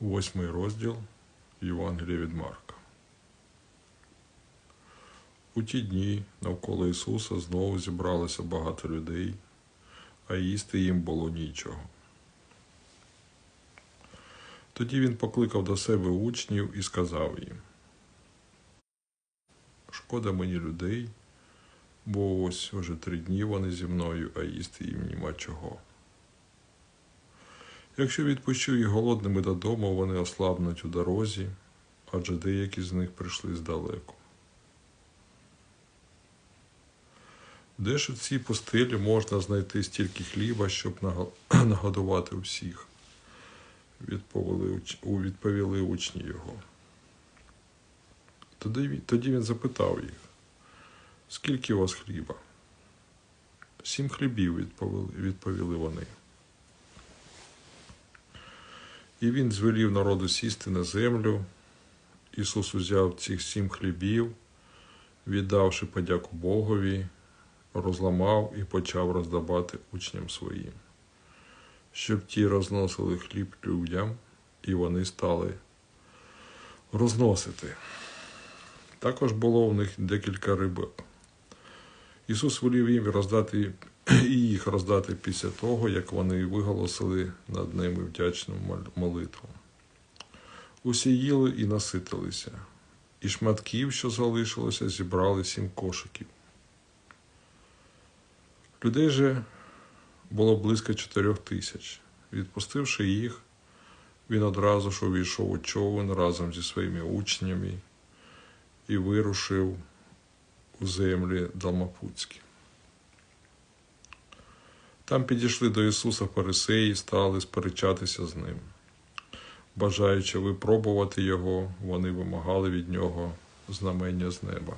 Восьмий розділ Євангелія від Марка. У ті дні навколо Ісуса знову зібралося багато людей, а їсти їм було нічого. Тоді він покликав до себе учнів і сказав їм: Шкода мені людей, бо ось уже три дні вони зі мною, а їсти їм нема чого. Якщо відпущу їх голодними додому, вони ослабнуть у дорозі, адже деякі з них прийшли здалеку. Де ж у цій пустелі можна знайти стільки хліба, щоб нагодувати всіх? Відповіли, учні його. Тоді, він- запитав їх, скільки у вас хліба? Сім хлібів, відповіли вони. І він звелів народу сісти на землю. Ісус узяв цих сім хлібів, віддавши подяку Богові, розламав і почав роздавати учням своїм, щоб ті розносили хліб людям, і вони стали розносити. Також було в них декілька риб. Ісус волів їм роздати і їх роздати після того, як вони виголосили над ними вдячну молитву. Усі їли і наситилися, і шматків, що залишилося, зібрали сім кошиків. Людей же було близько чотирьох тисяч. Відпустивши їх, він одразу ж увійшов у човен разом зі своїми учнями і вирушив у землі Далмапутські. Там підійшли до Ісуса фарисеї і стали сперечатися з ним. Бажаючи випробувати його, вони вимагали від нього знамення з неба.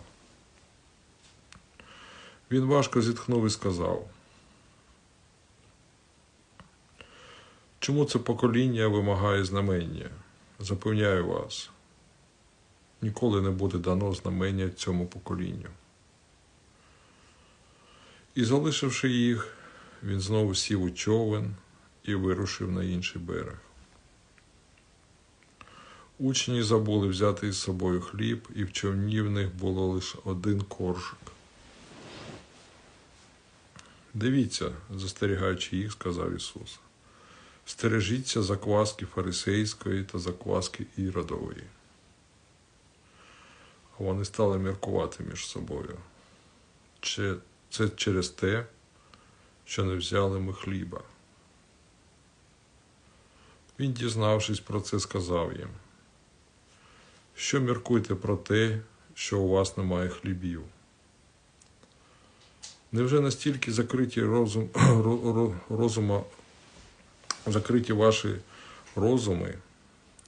Він важко зітхнув і сказав: Чому це покоління вимагає знамення? Запевняю вас, ніколи не буде дано знамення цьому поколінню. І залишивши їх, він знову сів у човен і вирушив на інший берег. Учні забули взяти із собою хліб, і в човні в них було лише один коржик. Дивіться, застерігаючи їх, сказав Ісус. Стережіться закваски фарисейської та закваски іродової. А вони стали міркувати між собою. Чи це через те, що не взяли ми хліба. Він, дізнавшись про це, сказав їм, що міркуйте про те, що у вас немає хлібів. Невже настільки закриті розум, ро- ро- розума, закриті ваші розуми,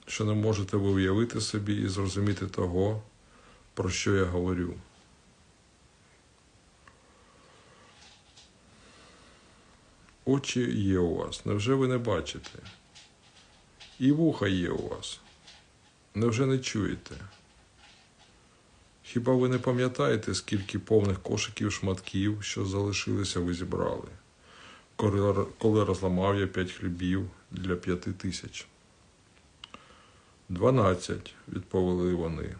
що не можете ви уявити собі і зрозуміти того, про що я говорю? Очі є у вас, невже ви не бачите? І вуха є у вас, невже не чуєте? Хіба ви не пам'ятаєте, скільки повних кошиків шматків, що залишилися, ви зібрали, коли, розламав я п'ять хлібів для п'яти тисяч? Дванадцять, відповіли вони.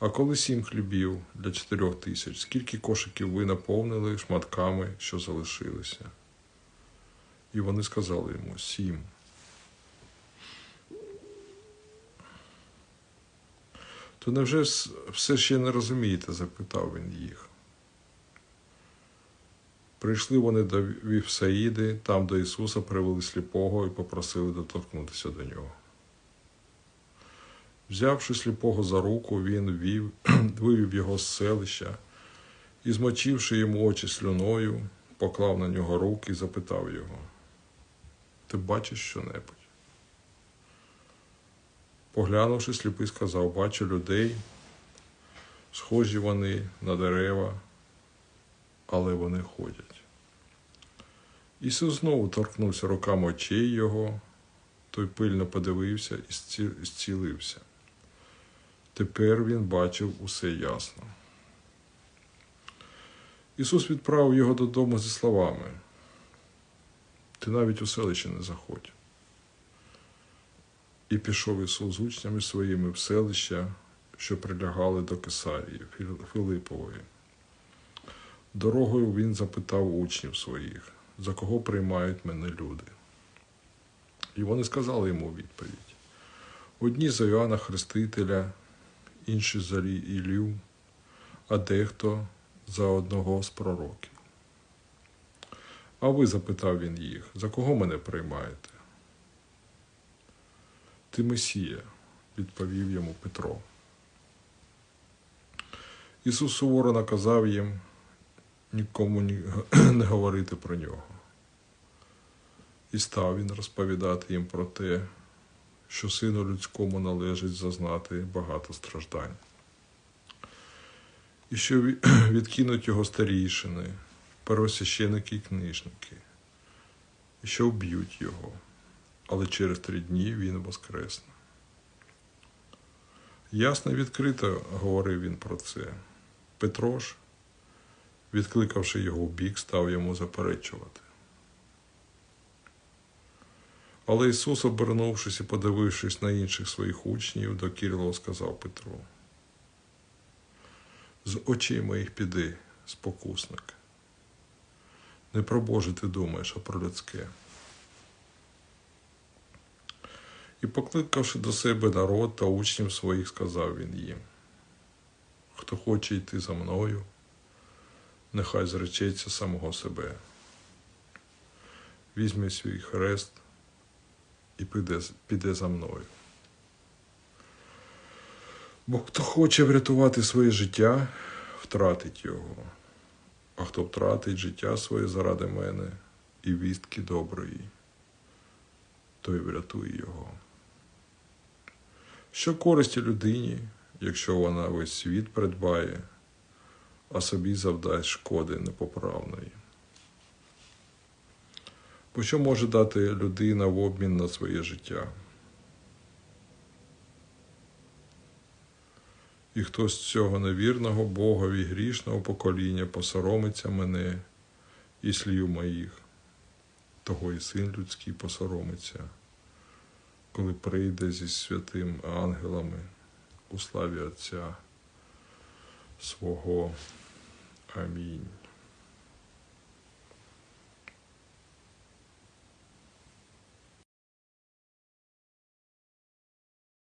А коли сім хлібів для чотирьох тисяч, скільки кошиків ви наповнили шматками, що залишилися? І вони сказали йому сім. То невже все ще не розумієте? запитав він їх. Прийшли вони до Вівсаїди, там до Ісуса привели сліпого і попросили доторкнутися до нього. Взявши сліпого за руку, він вів, вивів його з селища і, змочивши йому очі слюною, поклав на нього руки і запитав його: Ти бачиш що-небудь? Поглянувши, сліпий сказав: Бачу людей, схожі вони на дерева, але вони ходять. Ісус знову торкнувся руками очей його, той пильно подивився і зцілився. Тепер він бачив усе ясно. Ісус відправив його додому зі словами: Ти навіть у селище не заходь. І пішов Ісус з учнями своїми в селища, що прилягали до Кесарії Филипової. Дорогою він запитав учнів своїх, за кого приймають мене люди. І вони сказали йому відповідь: одні за Іоанна Хрестителя, інші за Лі- Ілью, а дехто за одного з пророків. А ви, запитав він їх, за кого мене приймаєте? Ти Месія, відповів йому Петро. Ісус суворо наказав їм нікому не говорити про нього. І став він розповідати їм про те, що сину людському належить зазнати багато страждань. І що відкинуть його старішини, первосвященики і книжники, і що вб'ють його, але через три дні він воскресне. Ясно і відкрито говорив він про це. Петро ж, відкликавши його в бік, став йому заперечувати. Але Ісус, обернувшись і подивившись на інших своїх учнів, докірливо сказав Петру: З очей моїх піди, спокусник. Не про Боже ти думаєш, а про людське. І покликавши до себе народ та учнів своїх, сказав він їм: Хто хоче йти за мною, нехай зречеться самого себе. Візьме свій хрест і піде, піде за мною. Бо хто хоче врятувати своє життя, втратить його, а хто втратить життя своє заради мене і вістки доброї, той врятує його. Що користі людині, якщо вона весь світ придбає, а собі завдасть шкоди непоправної? Бо що може дати людина в обмін на своє життя? І хто з цього невірного Богові грішного покоління посоромиться мене і слів моїх, того і син людський посоромиться, коли прийде зі святим ангелами у славі Отця свого. Амінь.